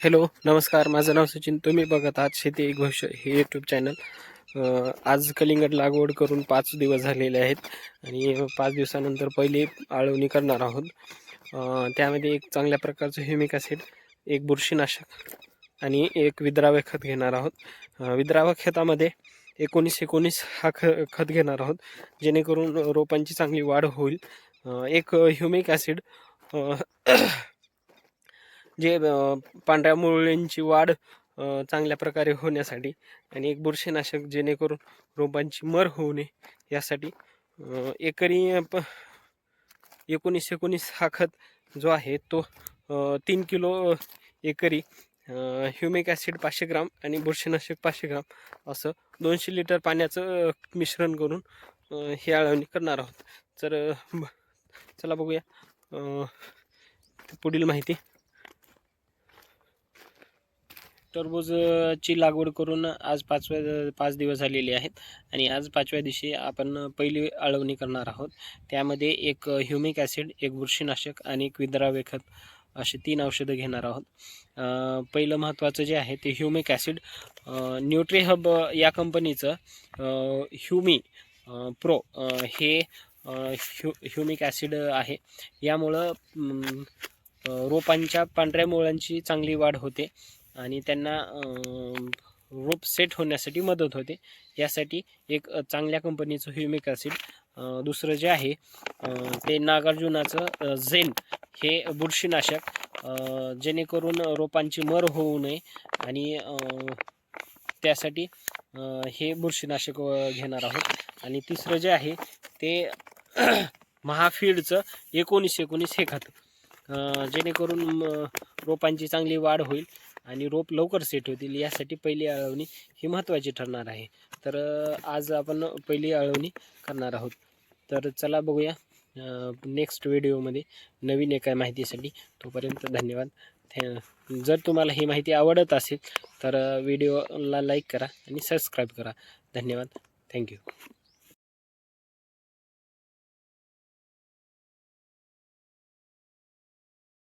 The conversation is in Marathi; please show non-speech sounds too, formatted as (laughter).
हॅलो नमस्कार. माझं नाव सचिन. तुम्ही बघत आहात शेती एक भविष्य हे यूट्यूब चॅनल आज कलिंगड लागवड करून पाच दिवस झालेले आहेत आणि पाच दिवसानंतर पहिली आळवणी करणार आहोत. त्यामध्ये एक चांगल्या प्रकारचं ह्युमिक ॲसिड एक बुरशीनाशक आणि एक विद्राव्य खत घेणार आहोत. विद्राव्य खतामध्ये एकोणीस एकोणीस हा ख खत घेणार आहोत. जेणेकरून रोपांची चांगली वाढ होईल. एक ह्युमिक ॲसिड जे पांढऱ्या मुळ्यांची वाढ चांगल्या प्रकारे होण्यासाठी आणि एक बुरशीनाशक जेणेकरून रोपांची मर होऊ नये यासाठी एकरी प एकोणीस एकोणीस हा खत जो आहे तो तीन किलो एकरी ह्युमिक ॲसिड पाचशे ग्राम आणि बुरशीनाशक पाचशे ग्राम असं दोनशे लिटर पाण्याचं मिश्रण करून ही आळवणी करणार आहोत. तर चला बघूया. पुढील माहिती. टरबूजची लागवड करून आज पाचव्या पाच दिवस झालेले आहेत. आणि आज पाचव्या दिवशी आपण पहिली अळवणी करणार आहोत. त्यामध्ये एक ह्युमिक ॲसिड एक बुरशीनाशक आणि एक विद्राव्य खत असे तीन औषधं घेणार आहोत. पहिलं महत्त्वाचं जे आहे ते ह्युमिक ॲसिड न्यूट्री हब या कंपनीचं ह्युमी प्रो हे ह्यु ह्युमिक ॲसिड आहे. यामुळं रोपांच्या पांढऱ्या मुळांची चांगली वाढ होते. आणि त्यांना रोप सेट होण्यासाठी मदत होते. यासाठी एक चांगल्या कंपनीचं ह्युमिक ॲसिड दुसरं जे आहे ते नागार्जुनाचं झेन हे बुरशीनाशक जेणेकरून रोपांची मर होऊ नये आणि त्यासाठी हे बुरशीनाशक घेणार आहोत. आणि तिसरं जे आहे ते (clears throat) महाफीडचं एकोणीस एकोणीस हे खातं. जेणेकरून म, रोपांची चांगली वाढ होईल. आणि रोप लवकर सेट होतील यासाठी पहिली अळवणी ही महत्त्वाची ठरणार आहे. तर आज आपण पहिली अळवणी करणार आहोत. तर चला बघूया नेक्स्ट व्हिडिओमध्ये नवीन एका माहितीसाठी. तोपर्यंत धन्यवाद. थॅ जर तुम्हाला ही माहिती आवडत असेल तर व्हिडिओला लाईक करा आणि सबस्क्राईब करा. धन्यवाद. थँक्यू